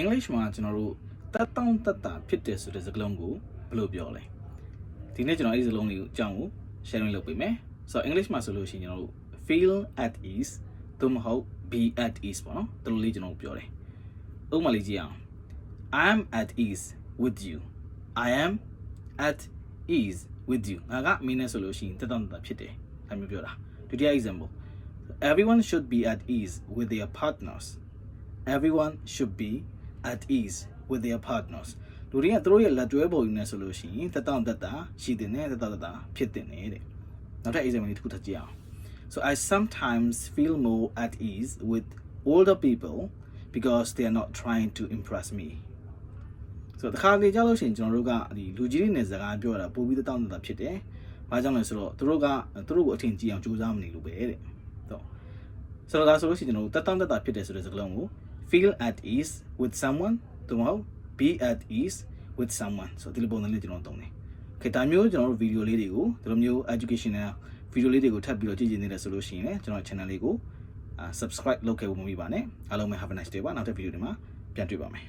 English မှာကျွန်တော်တို့တက်တောင့်တက်တာဖြစ်တယ်ဆိုတဲ့စကားလုံးကိုဘယ်လိုပြောလဲဒီနေ့ကျွန်တော်အဲ့ဒီစကားလုံးလေးကိုအကြောင်းကို sharing လုပ်ပေးမယ်ဆိုတော့ English မှာဆိုလို့ရှိရင်ကျွန်တော်တို့ feel at ease သို့မဟုတ် be at ease ပေါ့နော်တော်တော်လေးကျွန်တော်တို့ပြောတယ်ဥပမာလေးကြည့်အောင် I am at ease with you I am at ease with you ငါကမင်းနဲ့ဆိုလို့ရှိရင်တက်တောင့်တက်တာဖြစ်တယ်အဲမျိုးပြောတာဒုတိယ example everyone should be at ease with their partners everyone should be at ease with their partners လူတွေကသူတို့ရဲ့လက်တွဲပုံယူနေဆိုလို့ရှိရင်တက်တောင့်တက်တာရှိတဲ့နဲ့တက်တောင့်တက်တာဖြစ်တဲ့နေတဲ့နောက်ထပ် example လေးတစ်ခုထပ်ကြည့်အောင် so i sometimes feel more at ease with older people because they are not trying to impress me ဆိုတော့တခါလေကြောက်လို့ရှိရင်ကျွန်တော်တို့ကဒီလူကြီးတွေနဲ့စကားပြောတာပိုပြီးတက်တောင့်တက်တာဖြစ်တယ်။ဘာကြောင့်လဲဆိုတော့သူတို့ကသူတို့ကိုအထင်ကြီးအောင်ကြိုးစားမနေလို့ပဲတဲ့။ဟုတ်။ ဆိုတော့ဒါဆိုလို့ရှိရင်ကျွန်တော်တို့တက်တောင့်တက်တာဖြစ်တယ်ဆိုတဲ့စကားလုံးကို feel at ease with someone သို့မဟုတ် be at ease with someone ဆိုဒီလိုပုံစံလေးကျွန်တော်သုံးတယ်။ Okay ဒါမျိုးကျွန်တော်တို့ဗီဒီယိုလေးတွေကိုဒီလိုမျိုး educational ဗီဒီယိုလေးတွေကိုထပ်ပြီးတော့ကြည့်ကြနေတယ်ဆိုလို့ရှိရင်လည်းကျွန်တော် channel လေးကို subscribe လုပ်ခဲ့ဖို့မမိပါနဲ့အားလုံးပဲ have a nice day ပါနောက်တဲ့ဗီဒီယိုတွေမှာပြန်တွေ့ပါမယ်